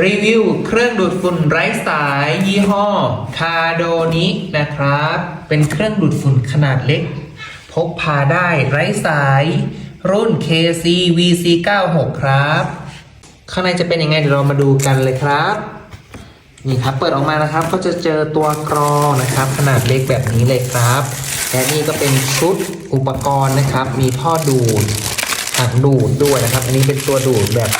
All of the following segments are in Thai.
รีวิวเครื่องดูดฝุ่นไร้สายยี่ห้อคาโดนินะครับ เป็นเครื่องดูดฝุ่นขนาดเล็ก พกพาได้ไร้สาย รุ่น KC VC96 ครับ ข้างในจะเป็นยังไงเดี๋ยวเรามาดูกันเลยครับ นี่ครับเปิดออกมานะครับก็จะเจอตัวกรองนะครับ ขนาดเล็กแบบนี้เลยครับ และนี่ก็เป็นชุดอุปกรณ์นะครับ มีท่อดูดถังดูดด้วยนะครับ อันนี้เป็นตัวดูดแบบ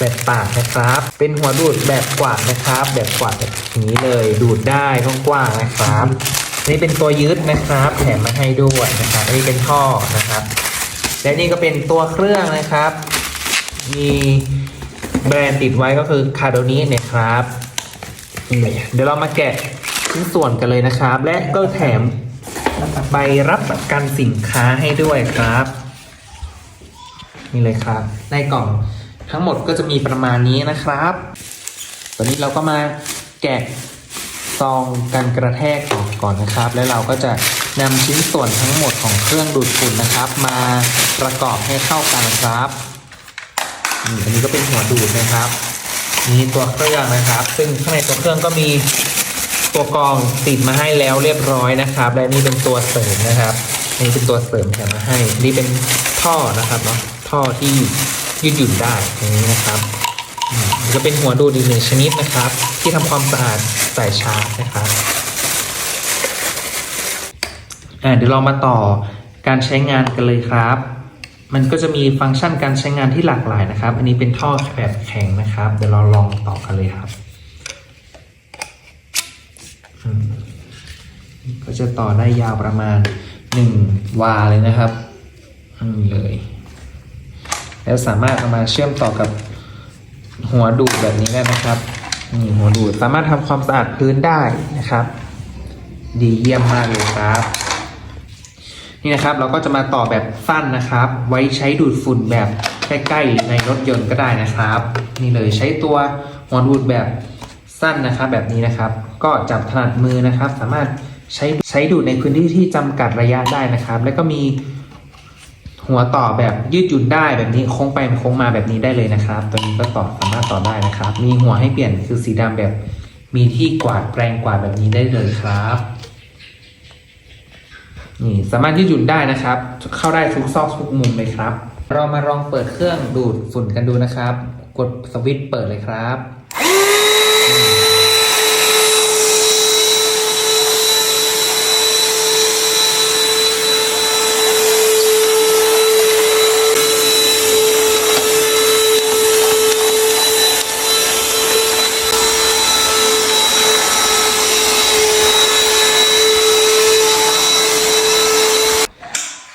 แบบปากนะครับ เป็นหัวดูดแบบกวาดนะครับ แบบกวาดแบบนี้เลยดูดได้กว้างๆนะครับนี่เป็นตัวยึดนะครับแถมมาให้ด้วยนะครับนนี้เป็นท่อนะครับ และนี่ก็เป็นตัวเครื่องนะครับ มีแบรนด์ติดไว้ก็คือคาโดนีเนะครับเดี๋ยวเรามาแกะชิ้นส่วนกันเลยนะครับ และก็แถมใบรับประกันสินค้าให้ด้วยครับ นี่เลยครับ ในกล่อง ทั้งหมดก็จะมีประมาณนี้นะครับ ตอนนี้เราก็มาแกะซองกันกระแทกออกก่อนนะครับ แล้วเราก็จะนำชิ้นส่วนทั้งหมดของเครื่องดูดฝุ่นนะครับ มาประกอบให้เข้ากันครับอันนี้ก็เป็นหัวดูดนะครับนี่ตัวเครื่องนะครับ ซึ่งข้างในตัวเครื่องก็มีตัวกรองติดมาให้แล้วเรียบร้อยนะครับ และนี่เป็นตัวเสริมนะครับอันนี่เป็นตัวเสริมแถมมาให้ นี่เป็นท่อนะครับเนาะท่อที่ ยืดหยุ่นได้อย่างนี้นะครับอืมก็เป็นหัวดูดอีกหนึ่งชนิดนะครับ ที่ทำความสะอาดสายชาร์จนะครับอ่าเดี๋ยวเรามาต่อการใช้งานกันเลยครับ มันก็จะมีฟังก์ชันการใช้งานที่หลากหลายนะครับ อันนี้เป็นท่อแบบแข็งนะครับ เดี๋ยวเราลองต่อกันเลยครับอืมก็จะต่อได้ยาวประมาณหนึ่งวาเลยนะครับอืมเลย แล้วสามารถเอามาเชื่อมต่อกับหัวดูดแบบนี้ได้นะครับนี่หัวดูดสามารถทำความสะอาดพื้นได้นะครับ ดีเยี่ยมมากเลยครับนี่นะครับเราก็จะมาต่อแบบสั้นนะครับ ไว้ใช้ดูดฝุ่นแบบใกล้ๆในรถยนต์ก็ได้นะครับ นี่เลยใช้ตัวหัวดูดแบบสั้นนะครับ แบบนี้นะครับ ก็จับถนัดมือนะครับ สามารถใช้ใช้ดูดในพื้นที่ที่จำกัดระยะได้นะครับ แล้วก็มี หัวต่อแบบยืดหยุ่นได้แบบนี้โค้งไปโค้งมาแบบนี้ได้เลยนะครับ ตัวนี้ก็ต่อสามารถต่อได้นะครับ มีหัวให้เปลี่ยนคือสีดำแบบ มีที่กวาดแปรงกวาดแบบนี้ได้เลยครับนี่สามารถยืดหยุ่นได้นะครับ เข้าได้ทุกซอกทุกมุมเลยครับ เรามาลองเปิดเครื่องดูดฝุ่นกันดูนะครับ กดสวิตช์เปิดเลยครับ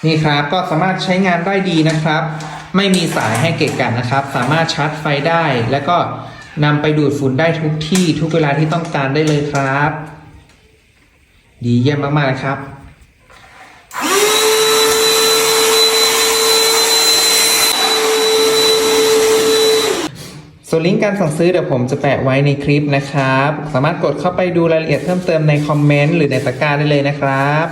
นี่ครับก็สามารถใช้งานได้ดีนะครับ ไม่มีสายให้เกะกะนนะครับ สามารถชาร์จไฟได้ แล้วก็นำไปดูดฝุ่นได้ทุกที่ทุกเวลาที่ต้องการได้เลยครับ ดีเยี่ยมมากๆเลยครับส่วนลิงก์การสั่งซื้อเดี๋ยวผมจะแปะไว้ในคลิปนะครับ สามารถกดเข้าไปดูรายละเอียดเพิ่มเติมในคอมเมนต์หรือในตะกร้าได้เลยนะครับ